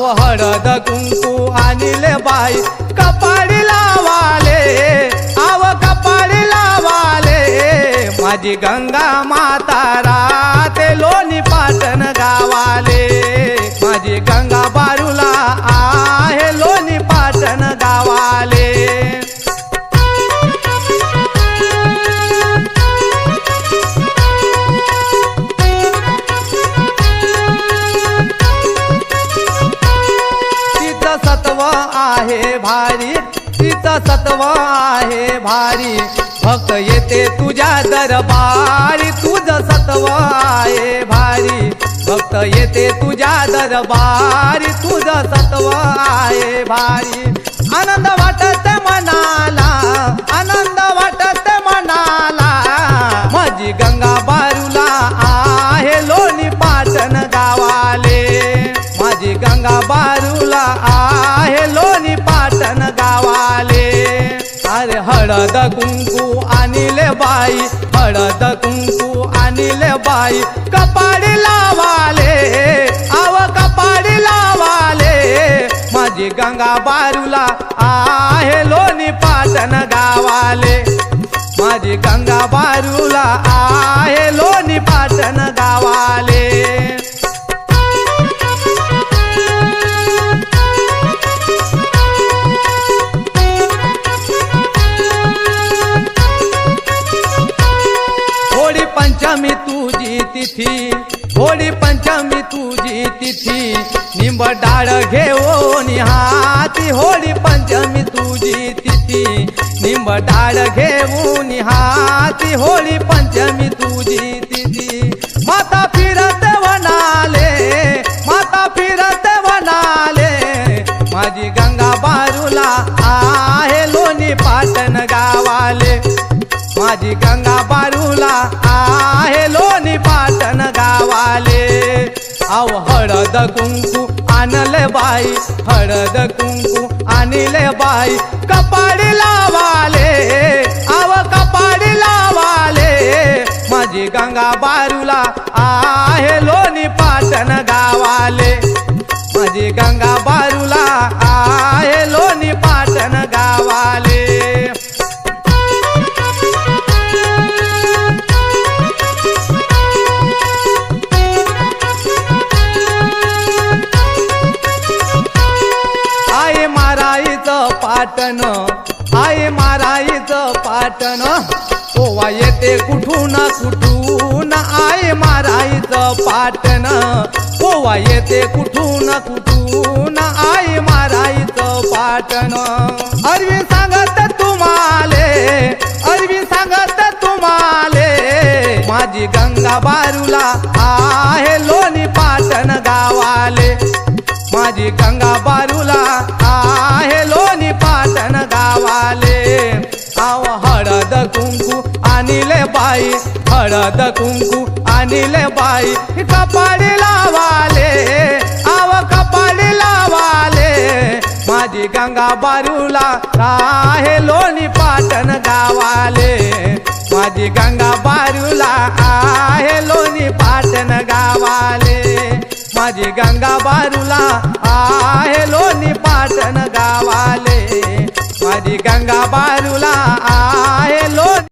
लाव हळद कुंकू आणले बाई. कपाळी लावाले आव कपाळी लावाले. माझी गंगा माता राते लोणी पाटण गावाले. तिचं सत्व आहे भारी तिचं सत्व आहे भारी. भक्त येते तुझ्या दरबारी तुझं सत्व आहे भारी. भक्त येते तुझ्या दरबारी तुझं सत्व आहे भारी. आनंद वाटत मनाला आनंद वाटत मनाला. माझी गंगा बारू हळद कुंकू आणले बाई हळद कुंकू आणले बाई. कपाडी लावाले आव कपाडी लावाले. माझी गंगा बारूला आहे लोणी पाटण गावाले. माझी गंगा बारूला आहे लोणी पाटण तिथी. होळी पंचमी तुझी तिथी. निंब डाळ घेऊन हाती होळी पंचमी तुझी तिथी. निंब डाळ घेऊन हाती होळी पंचमी तुझी तिथी. माता फिरत वनाले माता फिरत वनाले माझी गंगा बारूला आहे लोणी पाटण गावाले. माझी गंगा बारूला आहे लोणी आव हळद कुंकू आणले बाई हळद कुंकू आणले बाई. कपाडी लावाले आव कपाडी लावाले. माझी गंगा पाटण. आहे माराईचं पाटण. ओवा येते कुठून कुठून. आहे माराईचं पाटण. ओवा येते कुठून कुठून. आहे माराईचं पाटण. अरवी सांगत तुम्हाले अरवी सांगत तुम्हाले माझी गंगा बारूला आहे लोणी पाटण गावाले. माझी गंगा बारूला कुंकू आणले बाई हळद कुंकू आणले बाई कपाडी लावाले आव कपाडी लावाले. माझी गंगा बारूला आहे लोणी पाटण गावाले. माझी गंगा बारूला आहे लोणी पाटण गावाले. माझी गंगा बारूला आहे लोणी पाटण गावाले. माझी गंगा बारूला